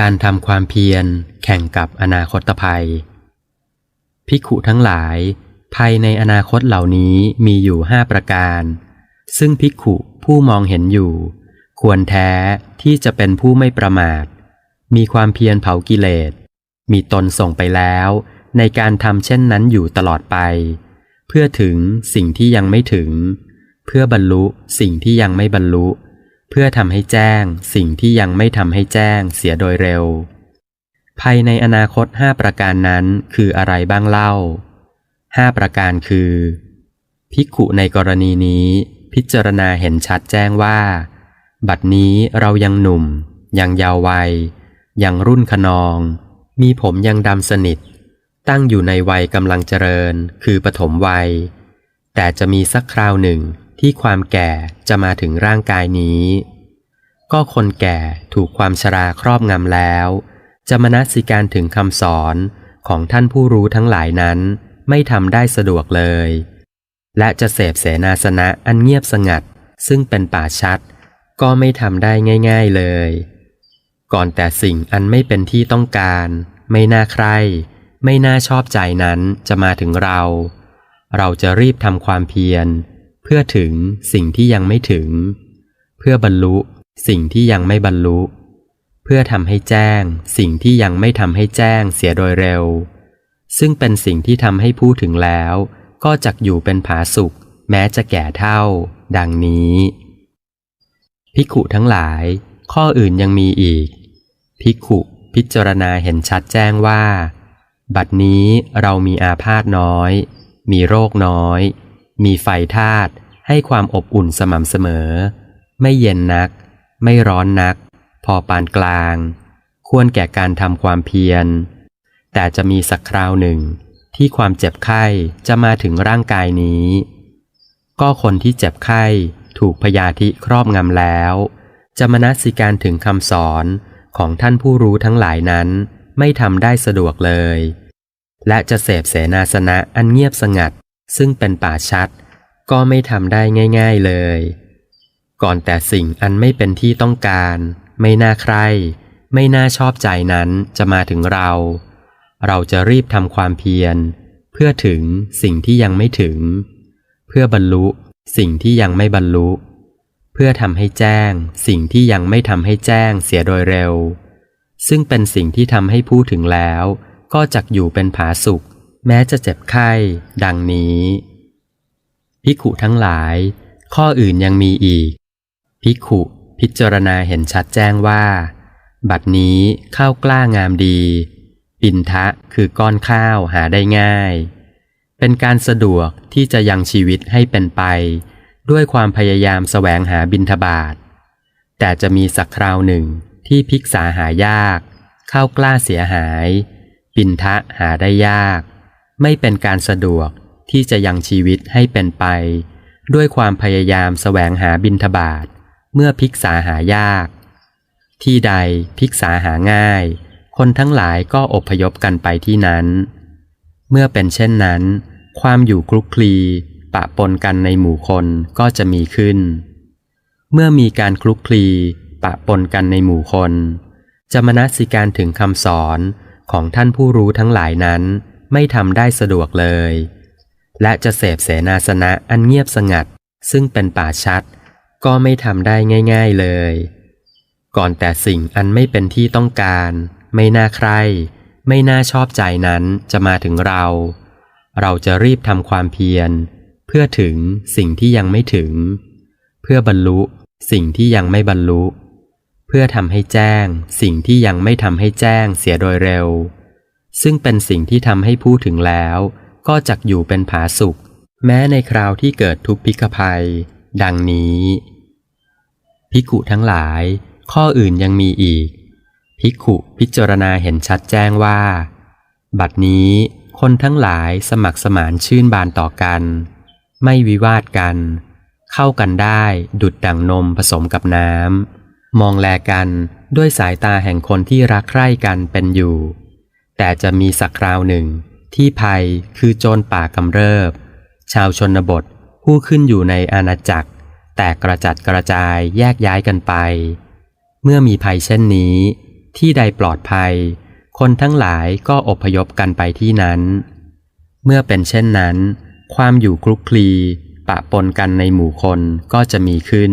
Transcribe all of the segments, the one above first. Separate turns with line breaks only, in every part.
การทำความเพียรแข่งกับอนาคตภัย ภิกขุทั้งหลาย ภัยในอนาคตเหล่านี้มีอยู่ห้าประการ ซึ่งภิกขุผู้มองเห็นอยู่ ควรแท้ที่จะเป็นผู้ไม่ประมาท มีความเพียรเผากิเลส มีตนส่งไปแล้ว ในการทำเช่นนั้นอยู่ตลอดไป เพื่อถึงสิ่งที่ยังไม่ถึง เพื่อบรรลุสิ่งที่ยังไม่บรรลุเเพื่อทำให้แจ้งสิ่งที่ยังไม่ทำให้แจ้งเสียโดยเร็วภัยในอนาคตห้าประการนั้นคืออะไรบ้างเล่าห้าประการคือภิกุในกรณีนี้ พิจารณาเห็นชัดแจ้งว่า บัดนี้เรายังหนุ่ม ยังยาววัย ยังรุ่นขนอง มีผมยังดำสนิท ตั้งอยู่ในวัยกำลังเจริญ คือปฐมวัย แต่จะมีสักคราวหนึ่ง ที่ความแก่จะมาถึงร่างกายนี้ ก็คนแก่ถูกความชราครอบงำแล้ว จะมนสิการถึงคำสอนของท่านผู้รู้ทั้งหลายนั้น ไม่ทำได้สะดวกเลย และจะเสพเสนาสนะอันเงียบสงัด ซึ่งเป็นป่าชัด ก็ไม่ทำได้ง่าย ๆเลย ก่อนแต่สิ่งอันไม่เป็นที่ต้องการ ไม่น่าใคร ไม่น่าชอบใจนั้นจะมาถึงเรา เราจะรีบทำความเพียร พื่อถึงสิ่งที่ยังไม่ถึง เพื่อบรรลุสิ่งที่ยังไม่บรรลุ เพื่อทำให้แจ้ง สิ่งที่ยังไม่ทำให้แจ้งเสียโดยเร็ว ซึ่งเป็นสิ่งที่ทำให้ผู้ถึงแล้ว ก็จักอยู่เป็นผาสุข แม้จะแก่เท่า ดังนี้ภิกุทั้งหลาย ข้ออื่นยังมีอีกภิกุพิจารณาเห็นชัดแจ้งว่า บัดนี้เรามีอาพาธน้อย มีโรคน้อย มีไฟธาตุให้ความอบอุ่นสม่ำเสมอ ไม่เย็นนัก ไม่ร้อนนัก พอปานกลาง ควรแก่การทำความเพียร แต่จะมีสักคราวหนึ่ง ที่ความเจ็บไข้จะมาถึงร่างกายนี้ ก็คนที่เจ็บไข้ถูกพยาธิครอบงำแล้ว จะมนสิการถึงคำสอนของท่านผู้รู้ทั้งหลายนั้น ไม่ทำได้สะดวกเลย และจะเสพเสนาสนะอันเงียบสงัด ซึ่งเป็นป่าชัด ก็ไม่ทำได้ง่าย ๆเลย ก่อนแต่สิ่งอันไม่เป็นที่ต้องการ ไม่น่าใคร ไม่น่าชอบใจนั้นจะมาถึงเรา เราจะรีบทำความเพียร เพื่อถึงสิ่งที่ยังไม่ถึง เพื่อบรรลุสิ่งที่ยังไม่บรรลุ เพื่อทำให้แจ้ง สิ่งที่ยังไม่ทำให้แจ้งเสียโดยเร็ว ซึ่งเป็นสิ่งที่ทำให้ผู้ถึงแล้ว ก็จักอยู่เป็นผาสุข แม้จะเจ็บไข้ ดังนี้ภิกขุทั้งหลาย ข้ออื่นยังมีอีกภิกขุพิจารณาเห็นชัดแจ้งว่า บัดนี้ข้าวกล้างามดี ปินทะคือก้อนข้าวหาได้ง่าย เป็นการสะดวกที่จะยังชีวิตให้เป็นไป ด้วยความพยายามแสวงหาบินทบาท แต่จะมีสักคราวหนึ่งที่พิกษาหายาก ข้าวกล้าเสียหาย ปินทะหาได้ยาก ไม่เป็นการสะดวกที่จะยังชีวิตให้เป็นไป ด้วยความพยายามแสวงหาบินทบาทเมื่อพิกษาหายาก ที่ใดพิกษาหาง่าย คนทั้งหลายก็อพยพกันไปที่นั้น เมื่อเป็นเช่นนั้น ความอยู่คลุกคลีปะปนกันในหมู่คนก็จะมีขึ้น เมื่อมีการคลุกคลีปะปนกันในหมู่คน จะมนสิการถึงคำสอนของท่านผู้รู้ทั้งหลายนั้น ไม่ทำได้สะดวกเลย และจะเสพเสนาสนะอันเงียบสงัด ซึ่งเป็นป่าชัด ก็ไม่ทำได้ง่าย ๆเลย ก่อนแต่สิ่งอันไม่เป็นที่ต้องการ ไม่น่าใคร ไม่น่าชอบใจนั้นจะมาถึงเรา เราจะรีบทำความเพียร เพื่อถึงสิ่งที่ยังไม่ถึง เพื่อบรรลุสิ่งที่ยังไม่บรรลุ เพื่อทำให้แจ้ง สิ่งที่ยังไม่ทำให้แจ้งเสียโดยเร็ว ซึ่งเป็นสิ่งที่ทำให้ผู้ถึงแล้ว ก็จักอยู่เป็นผาสุข แม้ในคราวที่เกิดทุกพิกภัย ดังนี้ภิกุทั้งหลาย ข้ออื่นยังมีอีกภิกุพิจารณาเห็นชัดแจ้งว่า บัดนี้คนทั้งหลายสมัครสมานชื่นบานต่อกัน ไม่วิวาทกัน เข้ากันได้ดุดดั่งนมผสมกับน้ำมองแลกันด้วยสายตาแห่งคนที่รักใคร่กันเป็นอยู่ แต่จะมีสักคราวหนึ่ง ที่ภัยคือโจรป่ากำเริบ ชาวชนบทผู้ขึ้นอยู่ในอาณาจักร แตกกระจัดกระจายแยกย้ายกันไป เมื่อมีภัยเช่นนี้ ที่ใดปลอดภัย คนทั้งหลายก็อพยพกันไปที่นั้น เมื่อเป็นเช่นนั้น ความอยู่คลุกคลีปะปนกันในหมู่คนก็จะมีขึ้น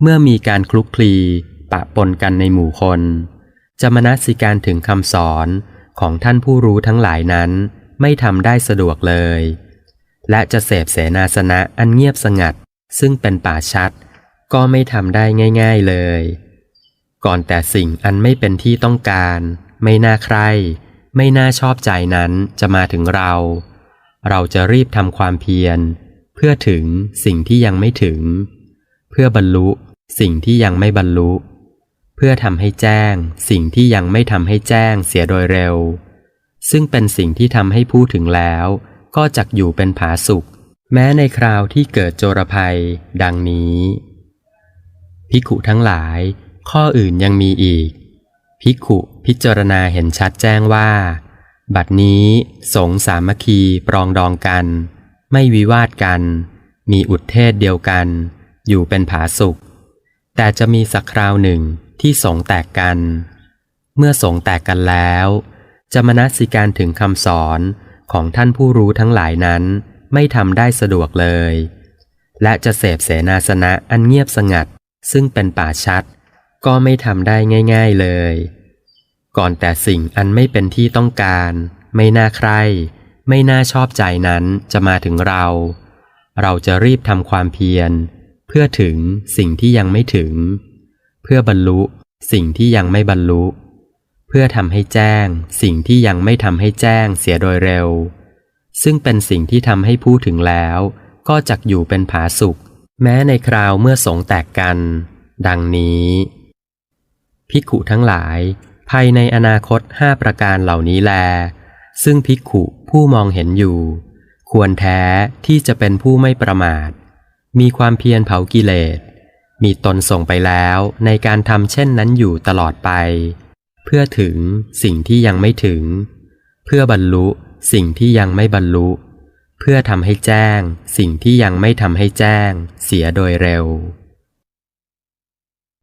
เมื่อมีการคลุกคลีปะปนกันในหมู่คน จะมนสิการถึงคำสอนของท่านผู้รู้ทั้งหลายนั้น ไม่ทำได้สะดวกเลย และจะเสพเสนาสนะอันเงียบสงัด ซึ่งเป็นป่าชัด ก็ไม่ทำได้ง่าย ๆเลย ก่อนแต่สิ่งอันไม่เป็นที่ต้องการ ไม่น่าใคร ไม่น่าชอบใจนั้นจะมาถึงเรา เราจะรีบทำความเพียร เพื่อถึงสิ่งที่ยังไม่ถึง เพื่อบรรลุสิ่งที่ยังไม่บรรลุ เพื่อทำให้แจ้ง สิ่งที่ยังไม่ทำให้แจ้งเสียโดยเร็ว ซึ่งเป็นสิ่งที่ทำให้ผู้ถึงแล้ว ก็จักอยู่เป็นผาสุข แม้ในคราวที่เกิดโจรภัย ดังนี้ภิกขุทั้งหลาย ข้ออื่นยังมีอีกภิกขุพิจารณาเห็นชัดแจ้งว่า บัดนี้สงสามัคคีปรองดองกัน ไม่วิวาทกัน มีอุดเทศเดียวกัน อยู่เป็นผาสุข แต่จะมีสักคราวหนึ่ง ที่สงแตกกัน เมื่อสงแตกกันแล้วจะมนสิการถึงคำสอนของท่านผู้รู้ทั้งหลายนั้นไม่ทำได้สะดวกเลย และจะเสพเสนาสนะอันเงียบสงัด ซึ่งเป็นป่าชัด ก็ไม่ทำได้ง่าย ๆเลย ก่อนแต่สิ่งอันไม่เป็นที่ต้องการ ไม่น่าใคร ไม่น่าชอบใจนั้นจะมาถึงเรา เราจะรีบทำความเพียร เพื่อถึงสิ่งที่ยังไม่ถึง เพื่อบรรลุสิ่งที่ยังไม่บรรลุ เพื่อทำให้แจ้ง สิ่งที่ยังไม่ทำให้แจ้งเสียโดยเร็ว ซึ่งเป็นสิ่งที่ทำให้ผู้ถึงแล้ว ก็จักอยู่เป็นผาสุข แม้ในคราวเมื่อสงแตกกัน ดังนี้ ภิกขุทั้งหลาย ภายในอนาคตห้าประการเหล่านี้แล ซึ่งภิกขุผู้มองเห็นอยู่ ควรแท้ที่จะเป็นผู้ไม่ประมาท มีความเพียรเผากิเลส มีตนส่งไปแล้วในการทำเช่นนั้นอยู่ตลอดไป เพื่อถึงสิ่งที่ยังไม่ถึง เพื่อบรรลุสิ่งที่ยังไม่บรรลุ เพื่อทำให้แจ้ง สิ่งที่ยังไม่ทำให้แจ้ง เสียโดยเร็ว